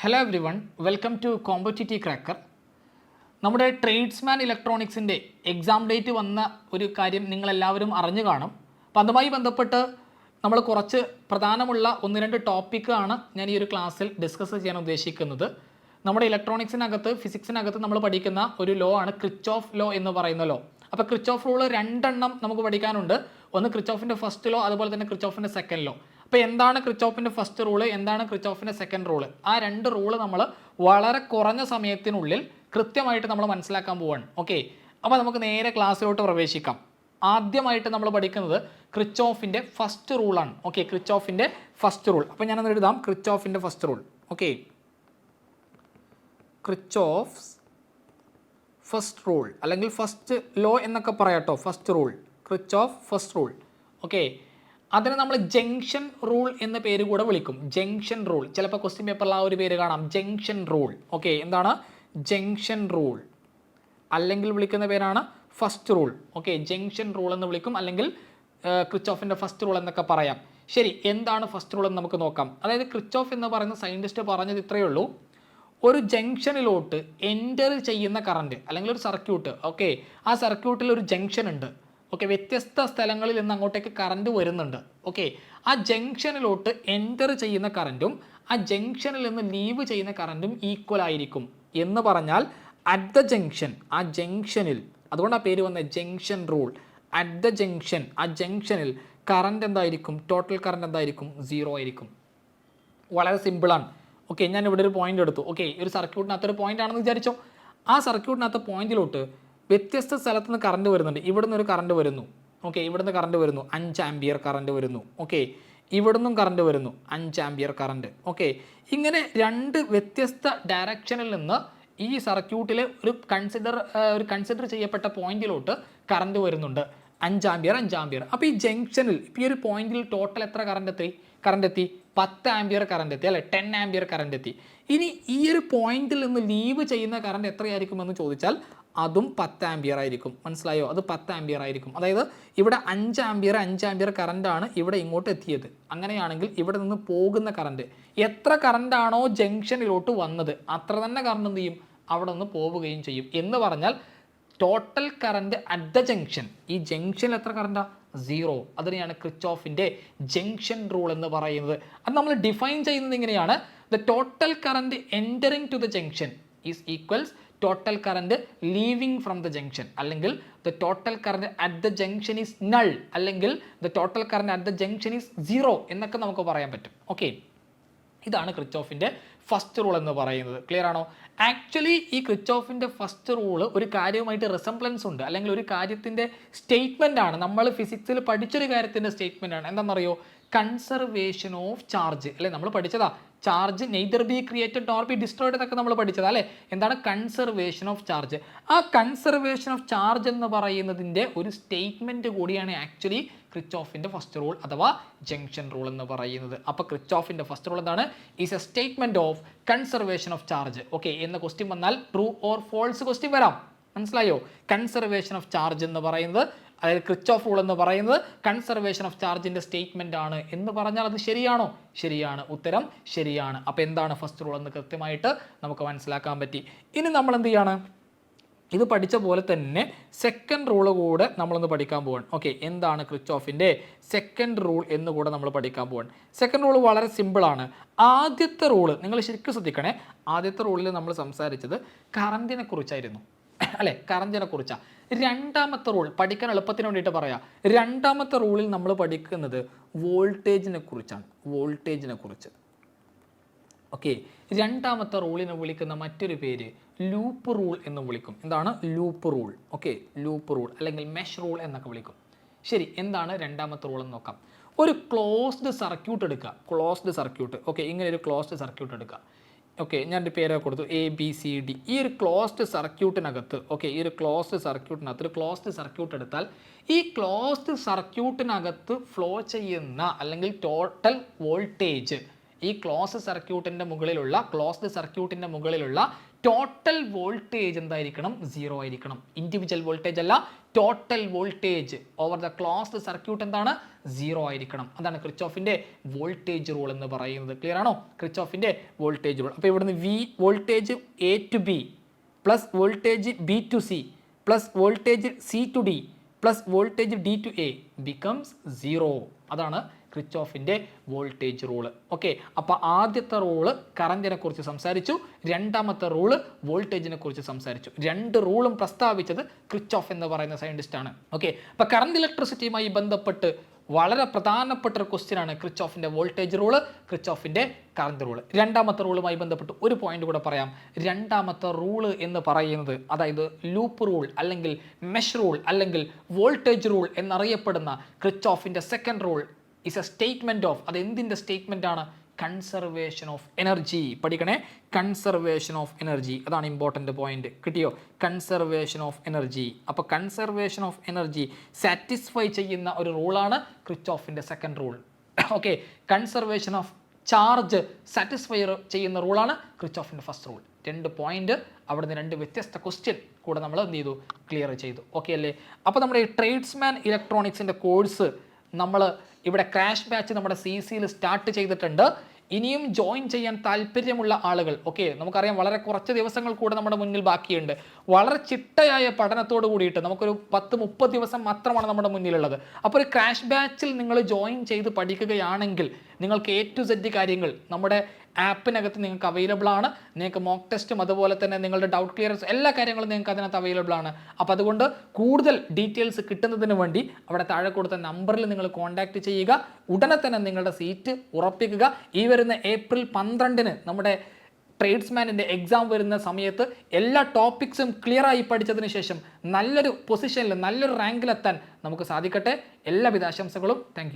Hello everyone welcome to competitive cracker നമ്മുടെ tradesman ഇലക്ട്രോണിക്സിന്റെ exam date വന്ന ഒരു കാര്യം നിങ്ങളെല്ലാവരും അറിഞ്ഞു കാണും. അപ്പം അതുമായി ബന്ധപ്പെട്ട് നമ്മൾ കുറച്ച് പ്രധാനമുള്ള ഒന്ന് രണ്ട് ടോപ്പിക്കാണ് ഞാൻ ഈ ഒരു ക്ലാസ്സിൽ ഡിസ്കസ് ചെയ്യാൻ ഉദ്ദേശിക്കുന്നത്. നമ്മുടെ ഇലക്ട്രോണിക്സിനകത്ത് ഫിസിക്സിനകത്ത് നമ്മൾ പഠിക്കുന്ന ഒരു ലോ ആണ് ക്രിച്ച് ഓഫ് ലോ എന്ന് പറയുന്ന ലോ അപ്പോൾ ക്രിച്ച് ഓഫ് റൂൾ രണ്ടെണ്ണം നമുക്ക് പഠിക്കാനുണ്ട്. ഒന്ന് ക്രിച്ച് ഓഫിന്റെ ഫസ്റ്റ് ലോ അതുപോലെ തന്നെ ക്രിച്ച് ഓഫിന്റെ സെക്കൻഡ് ലോ അപ്പോൾ എന്താണ് ക്രിച്ച് ഓഫിന്റെ ഫസ്റ്റ് റൂൾ എന്താണ് ക്രിച്ച് ഓഫിന്റെ സെക്കൻഡ് റൂൾ ആ രണ്ട് റൂൾ നമ്മൾ വളരെ കുറഞ്ഞ സമയത്തിനുള്ളിൽ കൃത്യമായിട്ട് നമ്മൾ മനസ്സിലാക്കാൻ പോവാണ്. ഓക്കെ അപ്പോൾ നമുക്ക് നേരെ ക്ലാസ്സിലോട്ട് പ്രവേശിക്കാം. ആദ്യമായിട്ട് നമ്മൾ പഠിക്കുന്നത് ക്രിച്ച് ഓഫിന്റെ ഫസ്റ്റ് റൂളാണ് ഓക്കെ ക്രിച്ച് ഓഫിന്റെ ഫസ്റ്റ് റൂൾ അപ്പോൾ ഞാനൊന്ന് എഴുതാം. ക്രിച്ച് ഓഫിന്റെ first rule okay Kirchhoff first rule അല്ലെങ്കിൽ ഫസ്റ്റ് ലോ എന്നൊക്കെ പറയാട്ടോ. First rule Kirchhoff first rule okay അതിനെ നമ്മൾ ജംഗ്ഷൻ റൂൾ എന്ന പേര് കൂടെ വിളിക്കും. Junction rule. ചിലപ്പോൾ ക്വസ്റ്റ്യൻ പേപ്പറിൽ ആ ഒരു പേര് കാണാം. Junction rule. ഓക്കെ എന്താണ്? Junction rule. അല്ലെങ്കിൽ വിളിക്കുന്ന പേരാണ് first rule. Okay junction rule എന്ന് വിളിക്കും. അല്ലെങ്കിൽ ക്രിച്ച് ഓഫിന്റെ ഫസ്റ്റ് റൂൾ എന്നൊക്കെ പറയാം. ശരി എന്താണ് ഫസ്റ്റ് റൂൾ എന്ന് നമുക്ക് നോക്കാം. അതായത് ക്രിച്ച് ഓഫ് എന്ന് പറയുന്ന സയന്റിസ്റ്റ് പറഞ്ഞത് ഇത്രയേ ഉള്ളൂ. ഒരു ജംഗ്ഷനിലോട്ട് എന്റർ ചെയ്യുന്ന കറണ്ട് അല്ലെങ്കിൽ ഒരു സർക്യൂട്ട് ഓക്കെ ആ സർക്യൂട്ടിൽ ഒരു ജംഗ്ഷൻ ഉണ്ട്. ഓക്കെ വ്യത്യസ്ത സ്ഥലങ്ങളിൽ നിന്ന് അങ്ങോട്ടേക്ക് കറണ്ട് വരുന്നുണ്ട്. ഓക്കെ ആ ജംഗ്ഷനിലോട്ട് എന്റർ ചെയ്യുന്ന കറന്റും ആ ജംഗ്ഷനിൽ നിന്ന് ലീവ് ചെയ്യുന്ന കറന്റും ഈക്വൽ ആയിരിക്കും. എന്ന് പറഞ്ഞാൽ അറ്റ് ദ ജംഗ്ഷൻ ആ ജംഗ്ഷനിൽ അതുകൊണ്ട് ആ പേര് വന്ന junction rule at the junction ആ ജംഗ്ഷനിൽ കറണ്ട് എന്തായിരിക്കും? ടോട്ടൽ കറണ്ട് എന്തായിരിക്കും? സീറോ ആയിരിക്കും. വളരെ സിമ്പിളാണ് ഓക്കെ ഞാൻ ഇവിടെ ഒരു പോയിന്റ് എടുത്തു. ഓക്കെ ഒരു സർക്യൂട്ടിനകത്ത് ഒരു പോയിന്റ് ആണെന്ന് വിചാരിച്ചോ? ആ സർക്യൂട്ടിനകത്ത് പോയിന്റിലോട്ട് വ്യത്യസ്ത സ്ഥലത്ത് നിന്ന് കറണ്ട് വരുന്നുണ്ട്. ഇവിടുന്ന് ഒരു കറണ്ട് വരുന്നു. ഓക്കെ ഇവിടുന്ന് കറണ്ട് വരുന്നു. അഞ്ച് ആംബിയർ കറണ്ട് വരുന്നു. ഓക്കെ ഇവിടുന്നും കറണ്ട് വരുന്നു. അഞ്ച് ആംബിയർ കറണ്ട് ഓക്കെ ഇങ്ങനെ രണ്ട് വ്യത്യസ്ത ഡയറക്ഷനിൽ നിന്ന് ഈ സർക്യൂട്ടിലെ ഒരു കൺസിഡർ ഒരു കൺസിഡർ ചെയ്യപ്പെട്ട പോയിന്റിലോട്ട് കറണ്ട് വരുന്നുണ്ട്. അഞ്ച് ആംബിയർ അഞ്ച് ആംബിയർ അപ്പോൾ ഈ ജംഗ്ഷനിൽ ഇപ്പോൾ ഈ ഒരു പോയിന്റിൽ ടോട്ടൽ എത്ര കറണ്ട് എത്തി? കറണ്ട് എത്തി? പത്ത് ആംബിയർ കറണ്ട് എത്തി അല്ലെ? ടെൻ ആംബിയർ കറണ്ട് എത്തി. ഇനി ഈ ഒരു പോയിന്റിൽ നിന്ന് ലീവ് ചെയ്യുന്ന കറണ്ട് എത്രയായിരിക്കും എന്ന് ചോദിച്ചാൽ അതും പത്ത് ആംബിയർ ആയിരിക്കും. മനസ്സിലായോ? അത് പത്ത് ആംബിയർ ആയിരിക്കും. അതായത് ഇവിടെ അഞ്ച് ആംബിയർ അഞ്ച് ആംബിയർ കറന്റാണ് ഇവിടെ ഇങ്ങോട്ട് എത്തിയത്. അങ്ങനെയാണെങ്കിൽ ഇവിടെ നിന്ന് പോകുന്ന കറണ്ട് എത്ര കറണ്ടാണോ ജംഗ്ഷനിലോട്ട് വന്നത് അത്ര തന്നെ കറണ്ട് എന്ത് ചെയ്യും? അവിടെ നിന്ന് പോവുകയും ചെയ്യും. എന്ന് പറഞ്ഞാൽ total current at the junction ഈ ജംഗ്ഷനിൽ എത്ര കറണ്ടാ സീറോ അതിനെയാണ് ക്രിച്ചോഫിന്റെ ജംഗ്ഷൻ റൂൾ എന്ന് പറയുന്നത്. അത് നമ്മൾ ഡിഫൈൻ ചെയ്യുന്നത് ഇങ്ങനെയാണ്. The total current entering to the junction is equals total current leaving from the junction അല്ലെങ്കിൽ the total current at the junction is null അല്ലെങ്കിൽ the total current at the junction is zero എന്നൊക്കെ നമുക്ക് പറയാൻ പറ്റും okay ഇതാണ് ക്രിച്ചോഫിന്റെ first rule എന്ന് പറയുന്നത് clear ആണോ? ആക്ച്വലി ഈ ക്രിച്ചോഫിന്റെ ഫസ്റ്റ് റൂൾ ഒരു കാര്യവുമായിട്ട് റിസംബ്ലൻസ് ഉണ്ട്. അല്ലെങ്കിൽ ഒരു കാര്യത്തിന്റെ സ്റ്റേറ്റ്മെന്റ് ആണ്. നമ്മൾ ഫിസിക്സിൽ പഠിച്ചൊരു കാര്യത്തിന്റെ സ്റ്റേറ്റ്മെന്റ് ആണ്. എന്താണെന്നറിയോ കൺസർവേഷൻ ഓഫ് ചാർജ് അല്ലെ? നമ്മൾ പഠിച്ചതാ charge neither be created or be destroyed എന്നൊക്കെ നമ്മൾ പഠിച്ചത് അല്ലേ? എന്താണ്? കൺസർവേഷൻ ഓഫ് ചാർജ് ആ കൺസർവേഷൻ ഓഫ് ചാർജ് എന്ന് പറയുന്നതിന്റെ ഒരു സ്റ്റേറ്റ്മെന്റ് കൂടിയാണ് ആക്ച്വലി ക്രിച്ചോഫിന്റെ ഫസ്റ്റ് റൂൾ അഥവാ ജംഗ്ഷൻ റൂൾ എന്ന് പറയുന്നത്. അപ്പോൾ ക്രിച്ചോഫിന്റെ ഫസ്റ്റ് റൂൾ എന്താണ്? Is a statement of conservation of charge okay എന്ന ക്വസ്റ്റ്യൻ വന്നാൽ ട്രൂ ഓർ ഫോൾസ് ക്വസ്റ്റ്യൻ വരാം. മനസ്സിലായോ? കൺസർവേഷൻ ഓഫ് ചാർജ് എന്ന് പറയുന്നത് അതായത് ക്രിച്ച് ഓഫ് റൂൾ എന്ന് പറയുന്നത് കൺസർവേഷൻ ഓഫ് ചാർജിന്റെ സ്റ്റേറ്റ്മെന്റ് ആണ് എന്ന് പറഞ്ഞാൽ അത് ശരിയാണോ? ശരിയാണ്. ഉത്തരം ശരിയാണ്. അപ്പോൾ എന്താണ് ഫസ്റ്റ് റൂൾ എന്ന് കൃത്യമായിട്ട് നമുക്ക് മനസ്സിലാക്കാൻ പറ്റി. ഇനി നമ്മൾ എന്ത് ചെയ്യാണ്? ഇത് പഠിച്ച പോലെ തന്നെ സെക്കൻഡ് റൂൾ കൂടെ നമ്മളൊന്ന് പഠിക്കാൻ പോവാണ്. ഓക്കെ എന്താണ് ക്രിച്ച് ഓഫിന്റെ സെക്കൻഡ് റൂൾ എന്ന് കൂടെ നമ്മൾ പഠിക്കാൻ പോവാണ്. സെക്കൻഡ് റൂൾ വളരെ സിമ്പിളാണ് ആദ്യത്തെ റൂൾ നിങ്ങൾ ശരിക്കും ശ്രദ്ധിക്കണേ. ആദ്യത്തെ റൂളിൽ നമ്മൾ സംസാരിച്ചത് കറണ്ടിനെ കുറിച്ചായിരുന്നു. അല്ലെ? കറഞ്ചിനെ കുറിച്ചാണ് രണ്ടാമത്തെ റൂൾ പഠിക്കാൻ എളുപ്പത്തിന് വേണ്ടിയിട്ട് പറയാം. രണ്ടാമത്തെ റൂളിൽ നമ്മൾ പഠിക്കുന്നത് വോൾട്ടേജിനെ കുറിച്ചാണ്. വോൾട്ടേജിനെ കുറിച്ച്. ഓക്കെ? രണ്ടാമത്തെ റൂളിനെ വിളിക്കുന്ന മറ്റൊരു പേര് ലൂപ്പ് റൂൾ എന്ന് വിളിക്കും. എന്താണ്? Loop rule. Okay? Loop rule അല്ലെങ്കിൽ മെഷ് റൂൾ എന്നൊക്കെ വിളിക്കും. ശരി എന്താണ് രണ്ടാമത്തെ റൂൾ എന്ന് നോക്കാം. ഒരു ക്ലോസ്ഡ് സർക്യൂട്ട് എടുക്കുക. Closed circuit. ഓക്കെ? ഇങ്ങനെ ഒരു ക്ലോസ്ഡ് സർക്യൂട്ട് എടുക്കുക. ഓക്കെ ഞാൻ എന്റെ പേരൊക്കെ കൊടുത്തു. എ ബി സി ഡി ഈ ഒരു ക്ലോസ്ഡ് സർക്യൂട്ടിനകത്ത് ഓക്കെ ഈ ഒരു ക്ലോസ്ഡ് സർക്യൂട്ടിനകത്ത് ഒരു ക്ലോസ്ഡ് സർക്യൂട്ട് എടുത്താൽ ഈ ക്ലോസ്ഡ് സർക്യൂട്ടിനകത്ത് ഫ്ലോ ചെയ്യുന്ന അല്ലെങ്കിൽ ടോട്ടൽ വോൾട്ടേജ് ഈ ക്ലോസ് സർക്യൂട്ടിന്റെ മുകളിലുള്ള ക്ലോസ്ഡ് സർക്യൂട്ടിന്റെ മുകളിലുള്ള ടോട്ടൽ വോൾട്ടേജ് എന്തായിരിക്കണം? സീറോ ആയിരിക്കണം. ഇൻഡിവിജ്വൽ വോൾട്ടേജ് അല്ല total voltage over the closed circuit എന്താണ്? സീറോ ആയിരിക്കണം. അതാണ് ക്രിച്ചോഫിന്റെ വോൾട്ടേജ് റൂൾ എന്ന് പറയുന്നത്. ക്ലിയർ ആണോ? ക്രിച്ചോഫിന്റെ വോൾട്ടേജ് റൂൾ. അപ്പോൾ ഇവിടുന്ന് V voltage A to B plus voltage B to C plus voltage C to D plus voltage D to A becomes zero അതാണ് ക്രിച്ചോഫിന്റെ വോൾട്ടേജ് റൂൾ ഓക്കെ അപ്പോൾ ആദ്യത്തെ റൂൾ കറണ്ടിനെ കുറിച്ച് സംസാരിച്ചു. രണ്ടാമത്തെ റൂൾ വോൾട്ടേജിനെ കുറിച്ച് സംസാരിച്ചു. രണ്ട് റൂളും പ്രസ്താവിച്ചത് ക്രിച്ചോഫ് എന്ന് പറയുന്ന സയന്റിസ്റ്റാണ് ഓക്കെ അപ്പോൾ കറണ്ട് ഇലക്ട്രിസിറ്റിയുമായി ബന്ധപ്പെട്ട് വളരെ പ്രധാനപ്പെട്ട ഒരു ക്വസ്റ്റ്യൻ ആണ് ക്രിച്ചോഫിന്റെ വോൾട്ടേജ് റൂൾ ക്രിച്ച് ഓഫിന്റെ കറണ്ട് റൂൾ രണ്ടാമത്തെ റൂളുമായി ബന്ധപ്പെട്ട് ഒരു പോയിന്റ് കൂടെ പറയാം. രണ്ടാമത്തെ റൂൾ എന്ന് പറയുന്നത് അതായത് ലൂപ്പ് റൂൾ അല്ലെങ്കിൽ മെഷ് റൂൾ അല്ലെങ്കിൽ വോൾട്ടേജ് റൂൾ എന്നറിയപ്പെടുന്ന ക്രിച്ച് ഓഫിന്റെ second rule is a statement of അത് എന്തിന്റെ സ്റ്റേറ്റ്മെന്റ് ആണ്? കൺസർവേഷൻ ഓഫ് എനർജി പഠിക്കണേ? കൺസർവേഷൻ ഓഫ് എനർജി അതാണ് ഇമ്പോർട്ടന്റ് പോയിന്റ് കിട്ടിയോ? കൺസർവേഷൻ ഓഫ് എനർജി അപ്പോൾ കൺസർവേഷൻ ഓഫ് എനർജി സാറ്റിസ്ഫൈ ചെയ്യുന്ന ഒരു റൂളാണ് ക്രിച്ച് ഓഫിന്റെ second rule okay conservation of charge satisfy ചെയ്യുന്ന റൂളാണ് ക്രിച്ച് ഓഫിന്റെ ഫസ്റ്റ് റൂൾ രണ്ട് പോയിന്റ് അവിടുന്ന് രണ്ട് വ്യത്യസ്ത ക്വസ്റ്റ്യൻ കൂടെ നമ്മൾ എന്ത് ചെയ്തു? ക്ലിയർ ചെയ്തു. ഓക്കെ അല്ലേ? അപ്പോൾ നമ്മുടെ ഈ ട്രേഡ്സ്മാൻ ഇലക്ട്രോണിക്സിന്റെ കോഴ്സ് നമ്മൾ ഇവിടെ ക്രാഷ് ബാച്ച് നമ്മുടെ സി സിയിൽ സ്റ്റാർട്ട് ചെയ്തിട്ടുണ്ട്. ഇനിയും ജോയിൻ ചെയ്യാൻ താല്പര്യമുള്ള ആളുകൾ ഓക്കെ നമുക്കറിയാം വളരെ കുറച്ച് ദിവസങ്ങൾ കൂടെ നമ്മുടെ മുന്നിൽ ബാക്കിയുണ്ട്. വളരെ ചിട്ടയായ പഠനത്തോട് കൂടിയിട്ട് നമുക്കൊരു പത്ത് മുപ്പത് ദിവസം മാത്രമാണ് നമ്മുടെ മുന്നിലുള്ളത്. അപ്പോൾ ഒരു ക്രാഷ് ബാച്ചിൽ നിങ്ങൾ ജോയിൻ ചെയ്ത് പഠിക്കുകയാണെങ്കിൽ നിങ്ങൾക്ക് എ ടു സെഡ് കാര്യങ്ങൾ നമ്മുടെ ആപ്പിനകത്ത് നിങ്ങൾക്ക് അവൈലബിൾ ആണ്. നിങ്ങൾക്ക് മോക്ക് ടെസ്റ്റും അതുപോലെ തന്നെ നിങ്ങളുടെ ഡൗട്ട് ക്ലിയറൻസ് എല്ലാ കാര്യങ്ങളും നിങ്ങൾക്ക് അതിനകത്ത് അവൈലബിൾ ആണ്. അപ്പോൾ അതുകൊണ്ട് കൂടുതൽ ഡീറ്റെയിൽസ് കിട്ടുന്നതിന് വേണ്ടി അവിടെ താഴെ കൊടുത്ത നമ്പറിൽ നിങ്ങൾ കോൺടാക്റ്റ് ചെയ്യുക. ഉടനെ തന്നെ നിങ്ങളുടെ സീറ്റ് ഉറപ്പിക്കുക. ഈ വരുന്ന ഏപ്രിൽ പന്ത്രണ്ടിന് നമ്മുടെ ട്രേഡ്സ്മാനിന്റെ എക്സാം വരുന്ന സമയത്ത് എല്ലാ ടോപ്പിക്സും ക്ലിയറായി പഠിച്ചതിന് ശേഷം നല്ലൊരു പൊസിഷനിൽ നല്ലൊരു റാങ്കിലെത്താൻ നമുക്ക് സാധിക്കട്ടെ. എല്ലാവിധ ആശംസകളും. താങ്ക്